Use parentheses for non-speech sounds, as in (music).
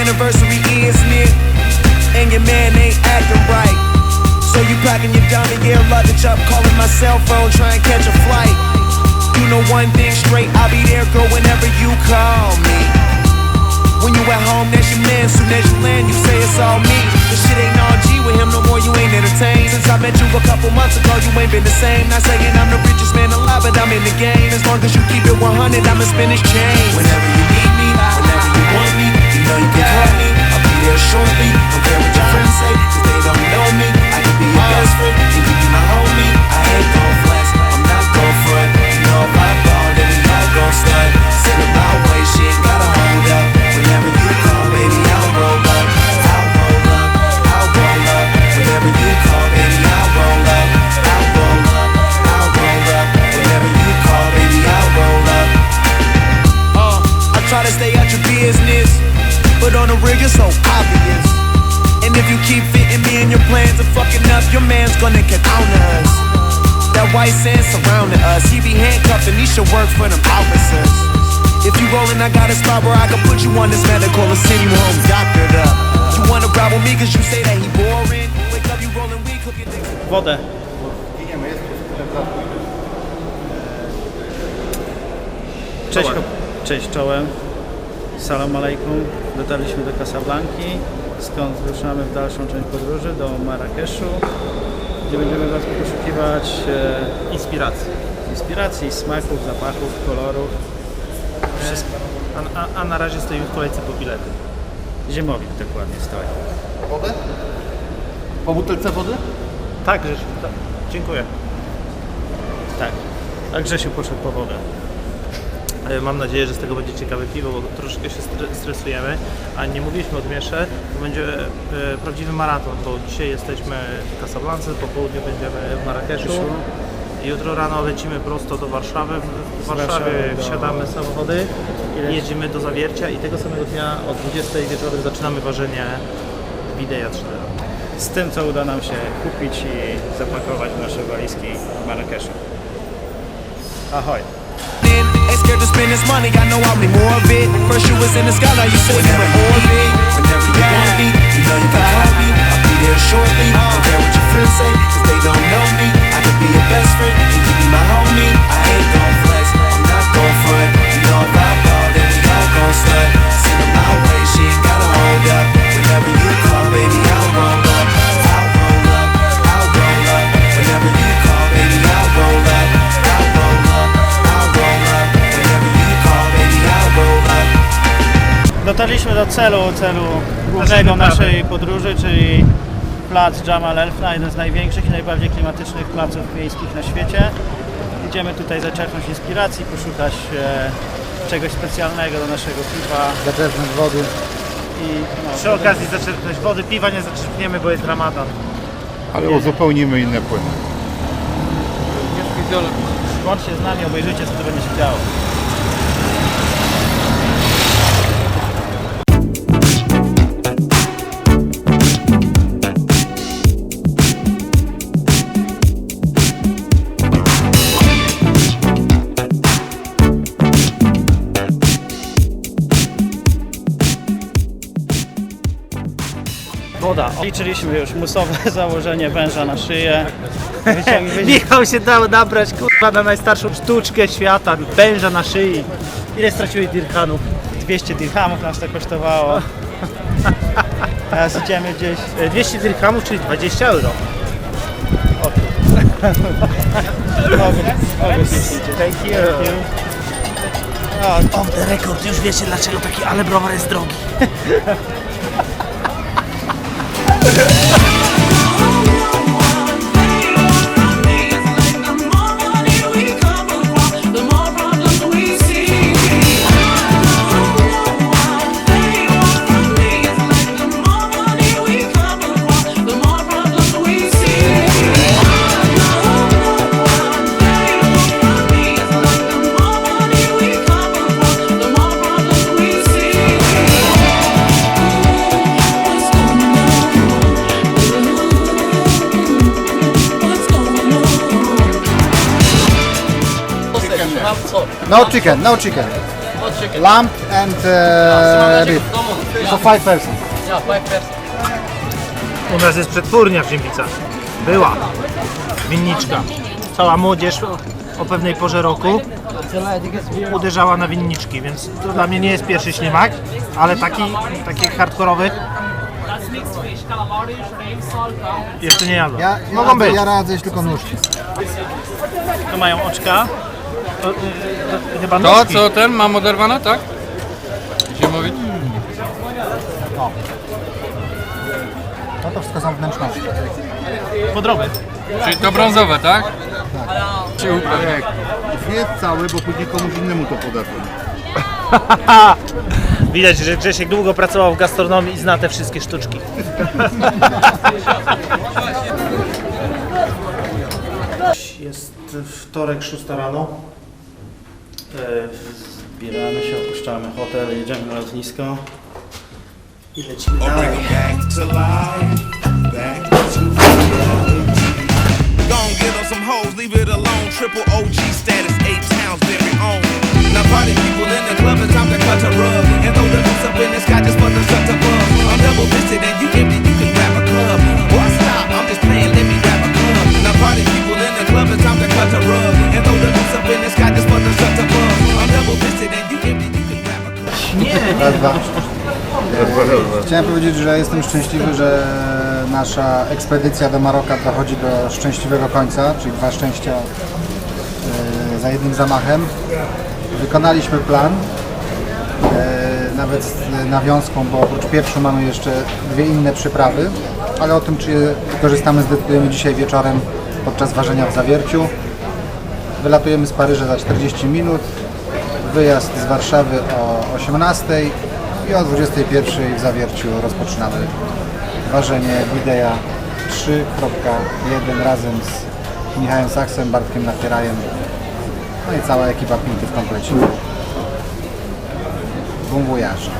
anniversary is near, and your man ain't acting right. So you packing your Johnny Gear luggage up, calling my cell phone, trying to catch a flight. You know one thing straight, I'll be there, girl, whenever you call me. When you at home, that's your man. Soon as you land, you say it's all me. This shit ain't all G with him no more. You ain't entertained. Since I met you a couple months ago, you ain't been the same. Not saying I'm the richest man alive, but I'm in the game. As long as you keep it 100, I'ma spin this chain. Whenever the rig it's so obvious. And if you keep fitting me in your plans and fucking up, your man's gonna get on us. That white sand surrounding us, he be handcuffed and he should work for them officers. If you rollin', I got a spot where I can put you on this medical and send you home doctored up. You wanna ride with me cause you say that he boring? Wake up, you rollin' weed, cooking niggas. Wodę. Giniemy, jest przez chwilę bratku. Cześć, Czołem. chłop- cześć czołem. Salam alejkum. Dotarliśmy do Casablanki, skąd ruszamy w dalszą część podróży do Marrakeszu, gdzie będziemy Was poszukiwać e, Inspiracji. inspiracji, smaków, zapachów, kolorów. Wszystko. A, a, a na razie stoimy w kolejce po bilety. Zimowik dokładnie stoi. Wodę? Po butelce wody? Tak, Grzesiu, tak. Dziękuję. Tak. A Grzesiu poszedł po wodę. E, Mam nadzieję, że z tego będzie ciekawe piwo, bo troszkę się stre- stresujemy, a nie mówiliśmy o Dmiesze, to będzie e, prawdziwy maraton, bo dzisiaj jesteśmy w Casablance, po południu będziemy w Marrakeszu. Jutro rano lecimy prosto do Warszawy. W Warszawie wsiadamy samochody, jedziemy do Zawiercia i tego samego dnia o 20 wieczorem zaczynamy ważenie Wideja 3 Z tym, co uda nam się kupić i zapakować w nasze walizki w Marrakeszu. Ahoj! In. Ain't scared to spend this money, I know I'll be more of it. First you was in the sky, now you sitting in orbit. Whenever you want me, you know you can call me. I'll be there shortly. Don't care what your friends say, cause they don't know me. Dotarliśmy do celu, celu głównego naszej podróży, czyli plac Jamal Elfna, jeden z największych i najbardziej klimatycznych placów miejskich na świecie. Idziemy tutaj zaczerpnąć inspiracji, poszukać e, czegoś specjalnego do naszego piwa zaczerpnąć wody. i no, Przy okazji zaczerpnąć wody, piwa nie zaczerpniemy, bo jest ramadan. Ale uzupełnimy inne płyny. Bądźcie z nami, obejrzyjcie co tu będzie się działo. Woda. Liczyliśmy już musowe (laughs) założenie węża na szyję. (laughs) Wyciąg, Michał się dał nabrać kurwa na najstarszą sztuczkę świata, węża na szyi. Ile straciłeś dirhanów? 200 dirhamów nas to kosztowało. (laughs) Teraz idziemy gdzieś. E, 200 dirhamów, czyli 20 euro. Thank you. O, Off the record, już wiecie dlaczego taki ale browar jest drogi. Ha ha ha! On? No chicken, no chicken. Lamb and uh, beef. For five person. U nas jest przetwórnia w Ziemlicach. Była. Winniczka. Cała młodzież o pewnej porze roku uderzała na winniczki, więc to dla mnie nie jest pierwszy ślimak, ale taki, takich hardkorowych jeszcze nie jadłem. Ja, ja, Mogą być. ja radzę jeść tylko nóżki. Tu mają oczka. To, y, chyba To nóżki. co ten mam oderwane, tak? Ziemowit? No to wszystko są wnętrzności. Podroby. Czyli to brązowe, tak? Ci upewnię. Zjedz cały, bo później komuś innemu to podasz. (laughs) Widać, że Grzesiek długo pracował w gastronomii i zna te wszystkie sztuczki. (laughs) Jest wtorek, 6 rano. E, Zbieramy się, opuszczamy hotel, jedziemy na lotnisko i lecimy dalej. Raz, dwa. Chciałem powiedzieć, że jestem szczęśliwy, że nasza ekspedycja do Maroka dochodzi do szczęśliwego końca, czyli dwa szczęścia e, za jednym zamachem. Wykonaliśmy plan, e, nawet z nawiązką, bo oprócz pierwszu mamy jeszcze dwie inne przyprawy, ale o tym, czy je wykorzystamy, zdecydujemy dzisiaj wieczorem podczas ważenia w Zawierciu. Wylatujemy z Paryża za 40 minut, wyjazd z Warszawy o 18 i o 21 w Zawierciu rozpoczynamy ważenie Widea 3.1 razem z Michałem Saksem, Bartkiem Napierajem no i cała ekipa Pinty w komplecie. Bon voyage.